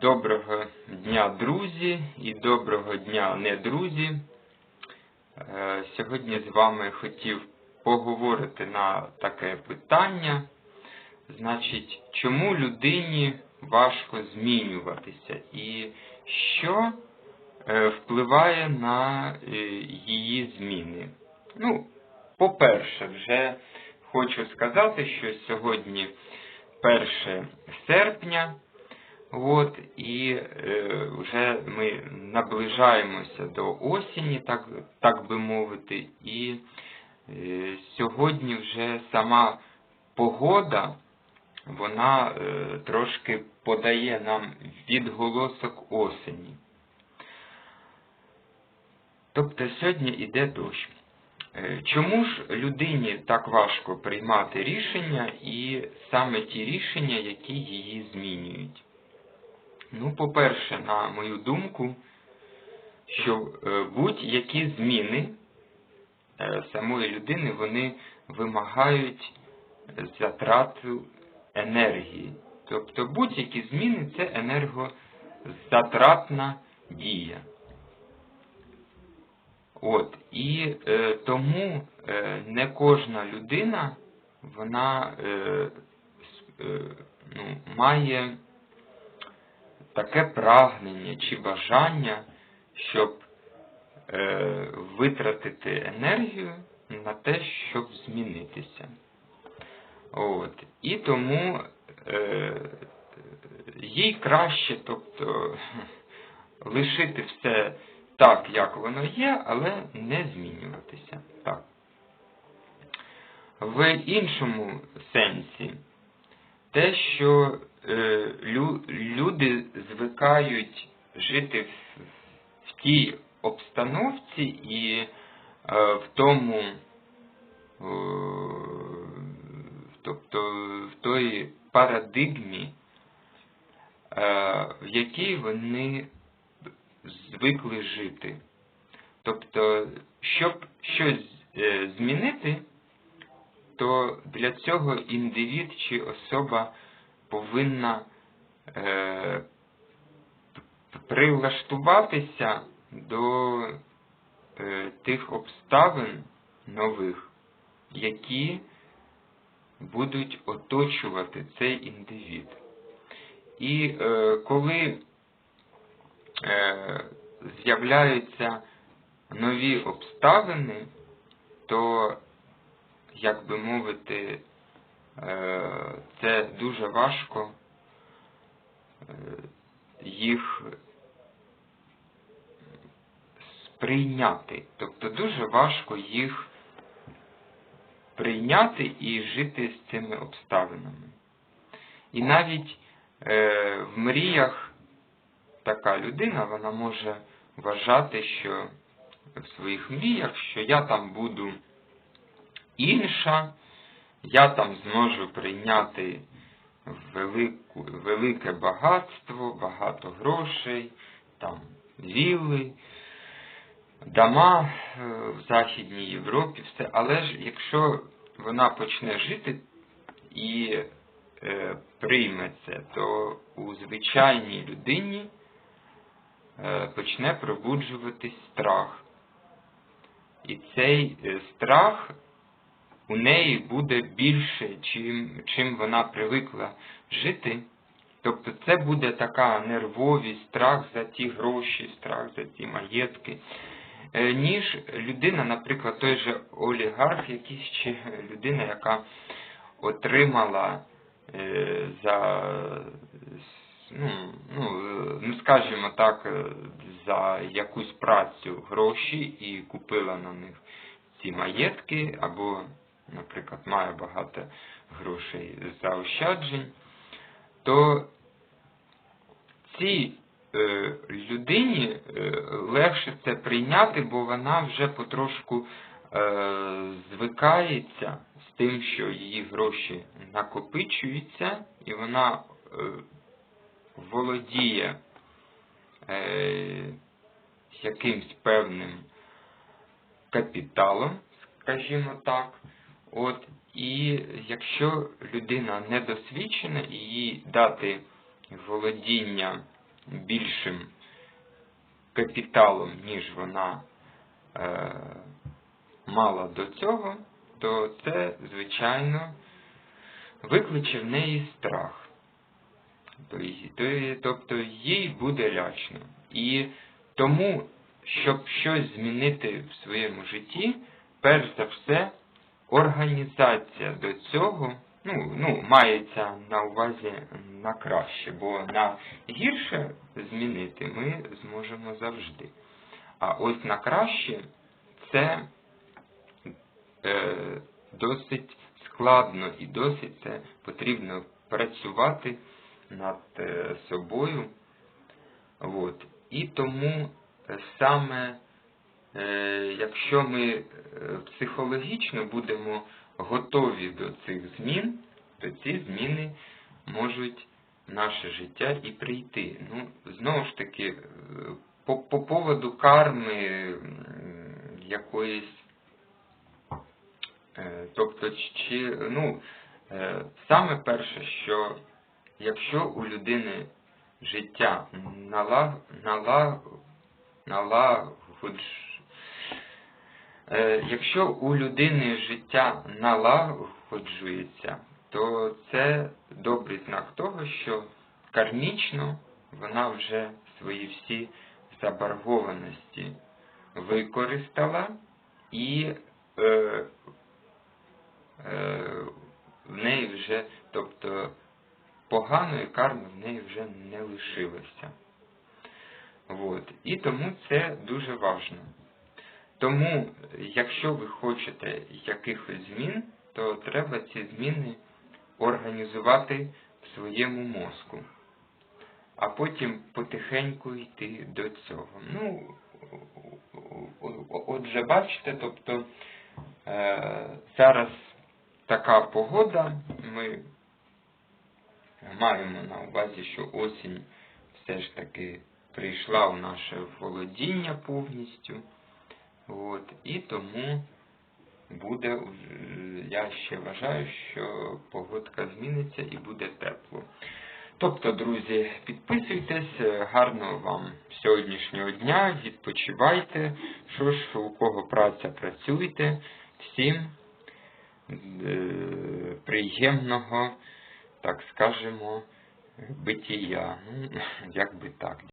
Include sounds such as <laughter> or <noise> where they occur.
Доброго дня, друзі, і доброго дня, не друзі. Е, Сьогодні з вами хотів поговорити на таке питання. Значить, чому людині важко змінюватися і що е, впливає на е, її зміни? Ну, по-перше, вже хочу сказати, що сьогодні 1 серпня. От, і е, вже ми наближаємося до осені, так, так би мовити, і е, сьогодні вже сама погода, вона е, трошки подає нам відголосок осені. Тобто сьогодні йде дощ. Е, Чому ж людині так важко приймати рішення і саме ті рішення, які її змінюють? Ну, по-перше, на мою думку, що е, будь-які зміни е, самої людини, вони вимагають затрату енергії. Тобто будь-які зміни це енергозатратна дія. От, і е, тому е, не кожна людина вона е, е, ну, має таке прагнення чи бажання, щоб е, витратити енергію на те, щоб змінитися. От. І тому е, їй краще, тобто, <laughs> лишити все так, як воно є, але не змінюватися. Так. В іншому сенсі, те, що люди звикають жити в, в тій обстановці і е, в тому, е, тобто в той парадигмі, е, в якій вони звикли жити. Тобто, щоб щось е, змінити, то для цього індивід чи особа повинна е, прилаштуватися до е, тих обставин нових, які будуть оточувати цей індивід. І е, коли е, з'являються нові обставини, то, як би мовити, це дуже важко е, їх сприйняти. Тобто дуже важко їх прийняти і жити з цими обставинами. І навіть е, в мріях така людина, вона може вважати, що в своїх мріях, що я там буду інша, я там зможу прийняти велику, велике багатство, багато грошей, там вілли, дома е, в Західній Європі, все. Але ж якщо вона почне жити і е, прийме це, то у звичайній людині е, почне пробуджуватись страх. І цей е, страх у неї буде більше, чим, чим вона привикла жити. Тобто це буде така нервовість, страх за ті гроші, страх за ті маєтки, е, ніж людина, наприклад, той же олігарх, якийсь чи людина, яка отримала е, за, ну, ну, ну, скажімо так, е, за якусь працю гроші і купила на них ці маєтки, або, наприклад, має багато грошей заощаджень, то цій е, людині е, легше це прийняти, бо вона вже потрошку е, звикається з тим, що її гроші накопичуються, і вона е, володіє е, якимсь певним капіталом, скажімо так. От, і якщо людина недосвідчена і їй дати володіння більшим капіталом, ніж вона е, мала до цього, то це, звичайно, викличе в неї страх. Тобто їй буде лячно. І тому, щоб щось змінити в своєму житті, перш за все, організація до цього ну, ну, мається на увазі на краще, бо на гірше змінити ми зможемо завжди. А ось на краще це е, досить складно і досить це потрібно працювати над е, собою. От. І тому саме, якщо ми е, психологічно будемо готові до цих змін, то ці зміни можуть наше життя і прийти. Ну, знову ж таки, е, по, по поводу карми якоїсь, е, тобто, чи, ну, е, саме перше, що якщо у людини життя налаг, налаг, налагодж, е, якщо у людини життя налагоджується, то це добрий знак того, що кармічно вона вже свої всі заборгованості використала і е, е, в неї вже, тобто поганої карми в неї вже не лишилося. От. І тому це дуже важливо. Тому, якщо ви хочете якихось змін, то треба ці зміни організувати в своєму мозку, а потім потихеньку йти до цього. Ну, отже, бачите, тобто е, зараз така погода, ми маємо на увазі, що осінь все ж таки прийшла у наше володіння повністю. От, і тому буде, е, я ще вважаю, що погодка зміниться і буде тепло. Тобто, друзі, підписуйтесь, гарного вам сьогоднішнього дня, відпочивайте, що ж, у кого праця працюйте, всім е, приємного, так скажемо, битія. Ну, <laughs> як би так.